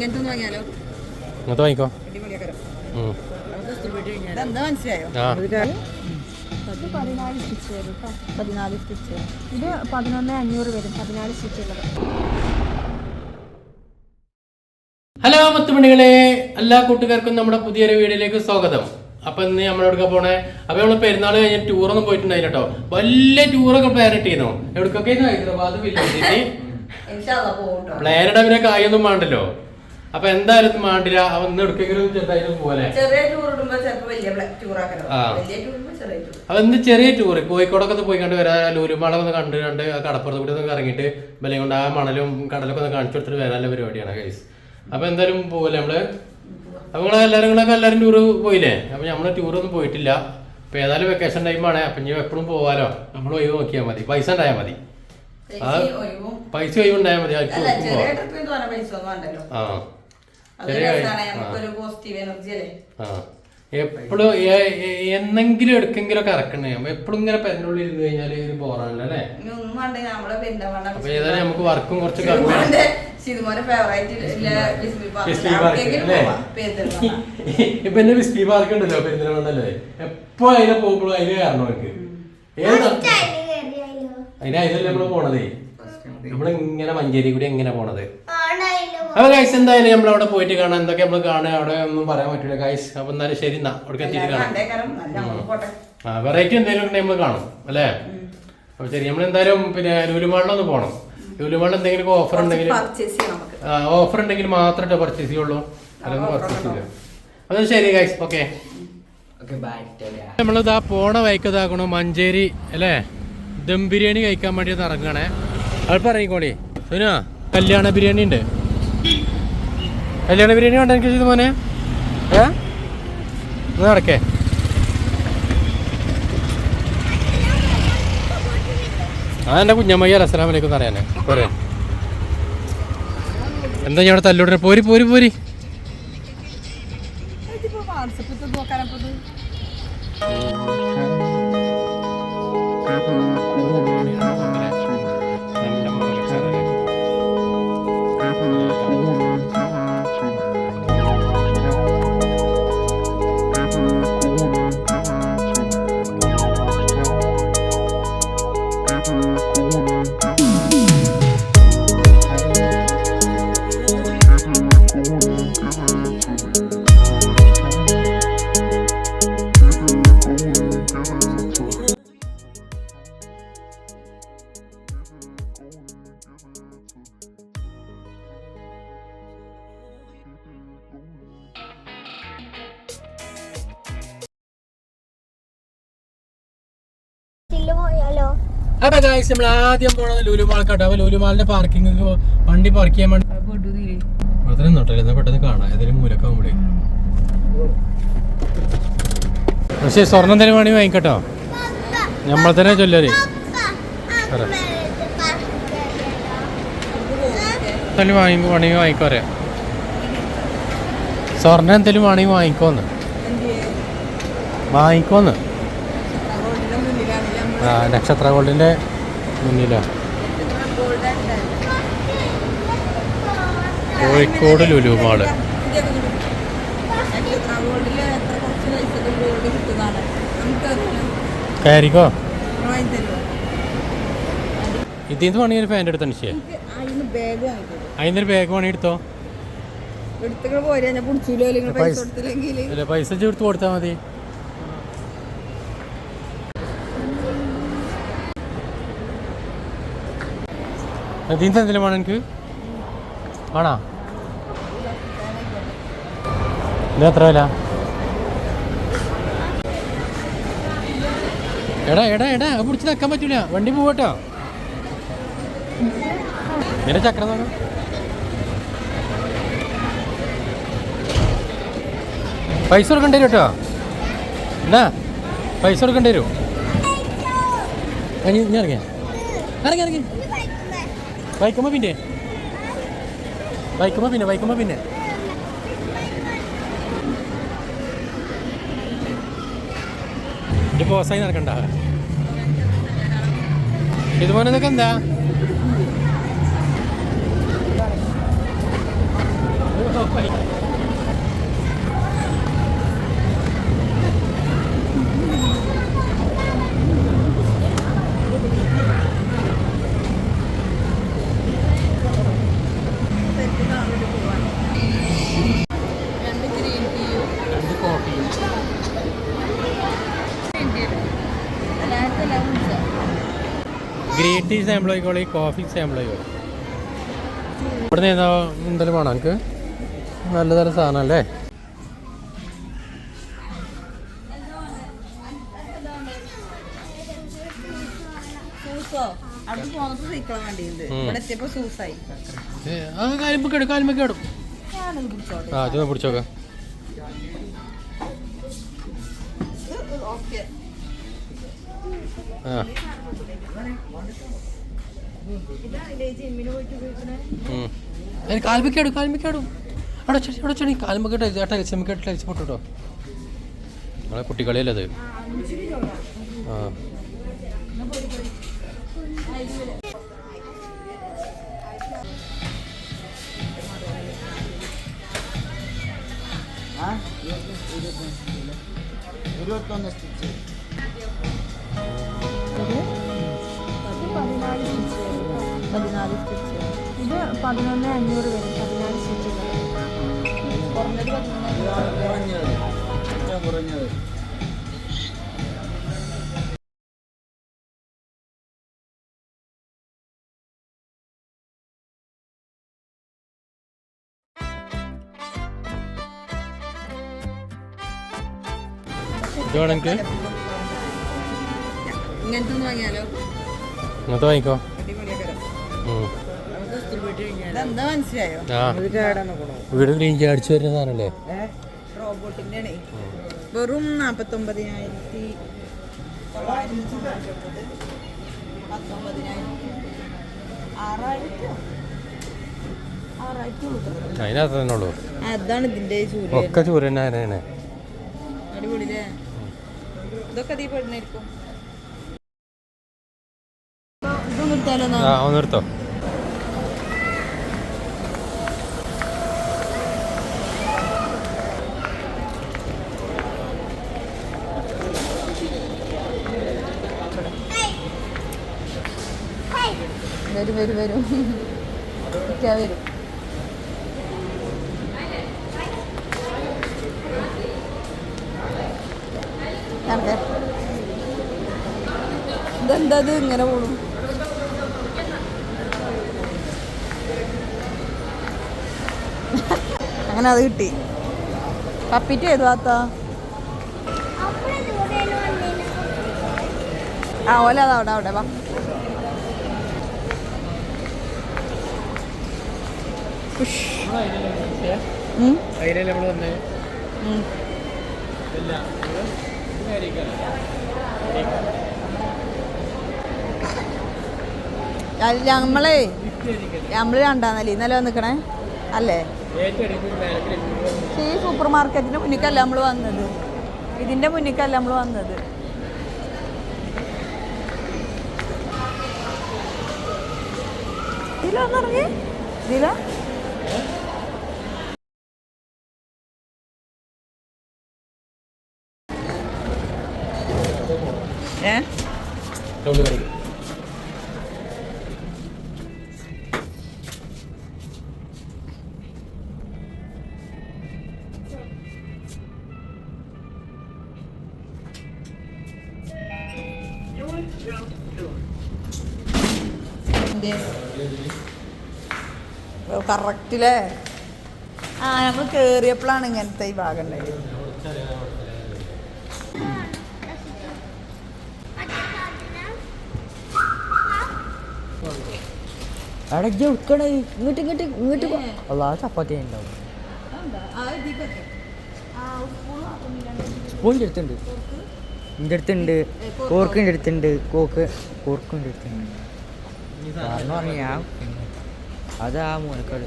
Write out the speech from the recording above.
ഇങ്ങനത്തെ ഒന്ന് വാങ്ങിയാലോ? ഇങ്ങനത്തെ വാങ്ങിക്കോ. മനസ്സിലായോ? പതിനാല് സ്റ്റിച്ച് വരും കേട്ടോ പതിനാല് സ്റ്റിച്ച് ഇത് പതിനൊന്ന് അഞ്ഞൂറ് വരും. പതിനാല് സ്റ്റിച്ച് ഉള്ളത്. ഹലോ മുത്തുമണികളെ. എല്ലാ കൂട്ടുകാർക്കും നമ്മുടെ പുതിയൊരു വീഡിയോയിലേക്ക് സ്വാഗതം. അപ്പൊ ഇന്ന് നമ്മളെടുക്ക പോണേ? അപ്പൊ നമ്മൾ പെരുന്നാൾ കഴിഞ്ഞ് ടൂറൊന്നും പോയിട്ടുണ്ടായില്ല കേട്ടോ വലിയ ടൂറൊക്കെ പ്ലാൻ ഇട്ടിരുന്നു എവിടേക്കൊക്കെ ഹൈദരാബാദ് പ്ലാൻ ഇടാൻ പിന്നെ കായൊന്നും വേണ്ടല്ലോ. അപ്പൊ എന്തായാലും മാണ്ടില്ല. അവൻ എടുക്കെങ്കിലും ചെറുതായിട്ട് പോലെ. ടൂർ ടൂർ ടൂർ ടൂർ അപ്പൊ ഇന്ന് ചെറിയ ടൂറ് കോഴിക്കോടൊക്കെ ഒന്ന് പോയി കണ്ട് വരാ ലൂരുമാള ഒന്ന് കണ്ട് കണ്ട് കടപ്പുറത്ത് കൂടി ഒന്ന് ഇറങ്ങിയിട്ട് ബലം കൊണ്ട് ആ മണലും കടലൊക്കെ ഒന്ന് കാണിച്ചു കൊടുത്തിട്ട് വരാനുള്ള പരിപാടിയാണ് ഗൈസ് അപ്പൊ എന്തായാലും പോകല്ലേ നമ്മൾ? അപ്പൊ നിങ്ങളെ എല്ലാവരും കൂടെ എല്ലാവരും ടൂറ് പോയില്ലേ? അപ്പൊ നമ്മൾ ടൂറൊന്നും പോയിട്ടില്ല. അപ്പൊ ഏതായാലും വെക്കേഷൻ ടൈമാണ് അപ്പൊ ഇനി എപ്പോഴും പോവാലോ. നമ്മൾ ഒഴിവ് നോക്കിയാൽ മതി. പൈസ ഉണ്ടായാൽ മതി. പൈസ ഒഴിവുണ്ടായാൽ മതി ആ. എപ്പോഴും എന്നെങ്കിലും എടുക്കെങ്കിലും ഒക്കെ ഇറക്കണേ എപ്പോഴും ഇങ്ങനെ പെരുന്നുള്ളിൽ ഇരുന്ന് കഴിഞ്ഞാൽ ഒരു ബോറാണല്ലോ അല്ലേ? അപ്പൊ ഏതായാലും നമുക്ക് വർക്കും കുറച്ച് ഇപ്പൊ എന്റെ വിസ്പി പാർക്ക് ഉണ്ടല്ലോ പെരുന്തൽമണ്ണല്ലേ എപ്പോ അതിനെ പോകുമ്പോഴും അതിന് കാരണം എനിക്ക് ഏത് അതിന് അതിലല്ലേ നമ്മൾ പോണതേ? നമ്മൾ ഇങ്ങനെ മഞ്ചേരി കൂടി എങ്ങനെ പോണത്? അപ്പൊ ഗൈസ് എന്തായാലും നമ്മൾ അവിടെ പോയിട്ട് കാണാം. എന്തൊക്കെ നമ്മൾ കാണാൻ അവിടെ ഒന്നും പറയാൻ പറ്റില്ല ഗൈസ് അപ്പൊ എന്നാലും ശരി എന്നാ. അവിടെ എത്തിയിട്ട് കാണാം. വെറൈറ്റി എന്തെങ്കിലും ഉണ്ടെങ്കിൽ നമ്മൾ കാണും അല്ലേ? അപ്പൊ ശരി നമ്മൾ എന്തായാലും പിന്നെ ലുലുമാളിലൊന്ന് പോണം. ലുലുമാളിൽ എന്തെങ്കിലും ഓഫർ ഉണ്ടെങ്കിൽ പർച്ചേസ് ചെയ്യാം നമുക്ക്. ഓഫർ ഉണ്ടെങ്കിൽ മാത്രമേ പർച്ചേസ് ചെയ്യുള്ളൂ. അല്ലെങ്കിൽ പർച്ചേസ് ചെയ്യാം അത് ശരി ഗൈസ് ഓക്കെ നമ്മളിതാ പോണ വൈക്കതാക്കണു മഞ്ചേരി അല്ലേ? ദം ബിരിയാണി കഴിക്കാൻ വേണ്ടി ഇറങ്ങണേ. പറയിക്കോളി സുനാ കല്യാണ ബിരിയാണി ഉണ്ട്. കല്യാണ ബിരിയാണി വേണ്ട എനിക്ക് ചെയ്ത് മോനെ. ഏ? നടക്കേ. ആ എന്റെ കുഞ്ഞമ്മയ്യ അസ്സലാമലൈക്കും അറിയാനേ പോരെ. എന്താ ഞാൻ അവിടെ തല്ലോടെ പോരി പോരി പോരി. അപ്പൊ ഗായ്സ് നമ്മൾ ആദ്യം പോണത് ലുലുമാൾ കേട്ടോ അപ്പൊ ലുലുമാളിന്റെ പാർക്കിംഗ് വണ്ടി പാർക്ക് ചെയ്യാൻ വേണ്ടി പെട്ടെന്ന് കാണാം. ഏതെങ്കിലും പക്ഷേ സ്വർണം തന്നെ വേണമെങ്കിൽ വാങ്ങിക്കട്ടോ. നമ്മൾ തന്നെ ചൊല്ലര് എന്തെങ്കിലും വാങ്ങി വേണമെങ്കിൽ വാങ്ങിക്കോ അറിയാം സ്വർണം എന്തെങ്കിലും വേണമെങ്കിൽ വാങ്ങിക്കോന്ന്. വാങ്ങിക്കോന്ന്. നക്ഷത്ര ഗോൾഡിന്റെ മുന്നിലോ. കോഴിക്കോട് ലുലു മാൾ. കയറിക്കോ? വാങ്ങി ഇത് ഇതിൽ നിന്ന് വേണമെങ്കിൽ ഫാന്റെ എടുത്ത നിശ്ചയം അതിന്റെ ഒരു ബാഗ് വേണമെങ്കിൽ എടുത്തോ പൈസ ചേർത്ത് കൊടുത്താൽ മതി. എന്തെങ്കിലും വേണം എനിക്ക്? എത്ര വില? എടാ എടാ എടാ അത് പിടിച്ച് നിൽക്കാൻ പറ്റൂല. വണ്ടി പോവട്ടോ നിന്റെ ചക്രം നോക്കാം പൈസ കൊടുക്കേണ്ടി വരും കേട്ടോ. എന്നാ? പൈസ കൊടുക്കേണ്ടി വരും. ഞാൻ ഇറങ്ങിയ. ഇറങ്ങി ഇറങ്ങി. ബൈക്കുമ്പോ പിന്നെ ബൈക്കുമ്പോ പിന്നെ ബൈക്കുമ്പോ പിന്നെ ഇത് ബോസായി നടക്കണ്ട ഇതുപോലെ ഇതൊക്കെ എന്താ രണ്ട് ഗ്രീൻ ടീയും രണ്ട് കോഫിയും നേരത്തെ കുടിച്ചോ ഗ്രീൻ ടീ സാമ്പിൾ ആയിക്കോളി കോഫി സാമ്പിൾ ആയിക്കോളി ഇവിടെ നിന്ന് ഏതാ എന്തെങ്കിലും വേണം എനിക്ക് നല്ല നല്ല അവിടെ പോന്നപ്പോ സൈക്കിളാൻ വേണ്ടിയുണ്ട് ഇവിടെ നിന്ന് മുന്തലും ആ കാലുമ്പൊക്കെ നല്ല നല്ല കുടിച്ചോട്ടെ ആ ചുമ പിടിച്ചോക്കാം. ഓക്കെ. ആ. കാൽമിക്കാടും. അതിന് കാൽമയ്ക്കാടും അവിടെ ചെടി അവിടെ ചെടി കാൽമൊക്കെ ചേട്ടാ ആ അരിച്ചു പൊട്ടോ നമ്മളെ കുട്ടികളിയല്ലേ അത് ആ ഇരുപത്തൊന്ന് സ്റ്റിച്ച് പതിനാല് സ്റ്റിച്ച്. ഇത് പതിനൊന്ന് അഞ്ഞൂറ് വരും. പതിനാല് സ്റ്റിച്ചുകൾ കുറഞ്ഞത് പതിനൊന്ന് ഇങ്ങനത്തെ വാങ്ങിക്കോ. വീട് ക്ലീൻ ചെയ്യാൻ അടിച്ചു വരുന്ന സാധനല്ലേ റോബോട്ടിന്റെ ആണേ വെറും ആറായിരത്തി അതിനകത്ത് തന്നെ ഉള്ളൂ. അതാണ് ഇതിന്റെ ഒക്കെ ചൂരന്നെ അതിനാണ് അടിപൊളില്ലേ ഇതൊക്കെ അതീ പെടുന്നായിരിക്കും ഇതൊന്നും ഒന്ന് നിർത്തോ. വരും വരും വരും. വരും. ഇതെന്താ ഇത്? ഇങ്ങനെ പോണു. അങ്ങനെ അത് കിട്ടി. പപ്പിറ്റ് ഏത് ഭാഗത്ത? ആ ഓല അതാ അവിടെ വാ. അതിനല്ലേ നമ്മൾ വന്നേ ഉം. അല്ല, ഞമ്മളേ ഞമ്മൾ രണ്ടാം നില ഇന്നലെ വന്നിക്കണേ? അല്ലേ? ഈ സൂപ്പർ മാർക്കറ്റിന്റെ മുന്നിക്കല്ല നമ്മൾ വന്നത്. ഇതിന്റെ മുന്നിക്കല്ല നമ്മൾ വന്നത്. ഇതിലൊന്നിറങ്ങി ഇതില? കറക്റ്റില്ലേ ആ നമ്മൾ കേറിയപ്പോഴാണ് ഇങ്ങനത്തെ ഈ ഭാഗം ഉണ്ടായത് അടയ്ക്ക് ഉക്കട ഇങ്ങോട്ട് ഇങ്ങോട്ട് ഇങ്ങോട്ട് അല്ല ആ ചപ്പാത്തി ഉണ്ടാവും. സ്പൂണിന്റെ അടുത്തുണ്ട്. എന്റെ അടുത്തുണ്ട്. കോർക്കിന്റെ അടുത്തുണ്ട്. കോക്ക് കോർക്കിന്റെ അടുത്തുണ്ട്. കാരണം ഞാൻ അതാ മൂലക്കട്